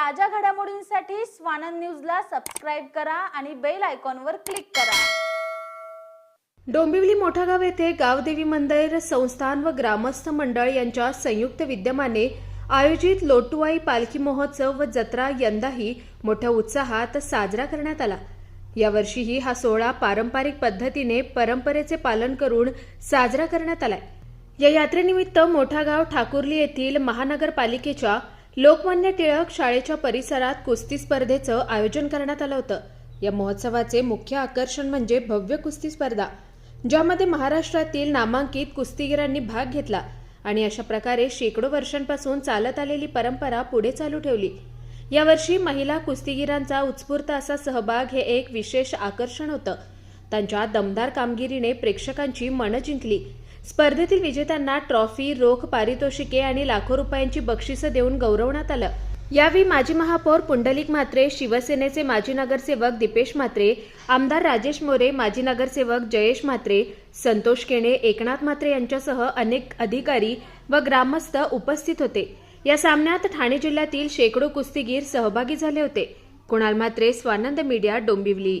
ताज्या घडामोडींसाठी स्वानंद न्यूजला सबस्क्राईब करा आणि बेल आयकॉनवर क्लिक करा. डोंबिवली मोठा गाव येथे गावदेवी मंदिर संस्थान व ग्रामस्थ मंडळ यांच्या संयुक्त विद्यमाने आयोजित लोटुवाई पालखी महोत्सव व जत्रा यंदाही मोठ्या उत्साहात साजरा करण्यात आला. यावर्षीही हा सोहळा पारंपरिक पद्धतीने परंपरेचे पालन करून साजरा करण्यात आलाय. या यात्रेनिमित्त मोठा गाव ठाकुर्ली येथील महानगरपालिकेच्या लोकमान्य टिळक शाळेच्या परिसरात कुस्ती स्पर्धेचं आयोजन करण्यात आलं होतं. या महोत्सवाचे मुख्य आकर्षण म्हणजे भव्य कुस्ती स्पर्धा ज्यामध्ये महाराष्ट्रातील नामांकित कुस्तीगिरांनी भाग घेतला आणि अशा प्रकारे शेकडो वर्षांपासून चालत आलेली परंपरा पुढे चालू ठेवली. यावर्षी महिला कुस्तीगिरांचा उत्स्फूर्त असा सहभाग हे एक विशेष आकर्षण होतं. त्यांच्या दमदार कामगिरीने प्रेक्षकांची मनं जिंकली. स्पर्धेतील विजेत्यांना ट्रॉफी रोख पारितोषिके आणि लाखो रुपयांची बक्षिसं देऊन गौरवण्यात आलं. यावेळी माजी महापौर पुंडलिक म्हात्रे शिवसेनेचे माजी नगरसेवक दीपेश म्हात्रे आमदार राजेश मोरे माजी नगरसेवक जयेश म्हात्रे संतोष केणे एकनाथ म्हात्रे यांच्यासह अनेक अधिकारी व ग्रामस्थ उपस्थित होते. या सामन्यात ठाणे जिल्ह्यातील शेकडो कुस्तीगीर सहभागी झाले होते. कुणाल म्हात्रे स्वानंद मीडिया डोंबिवली.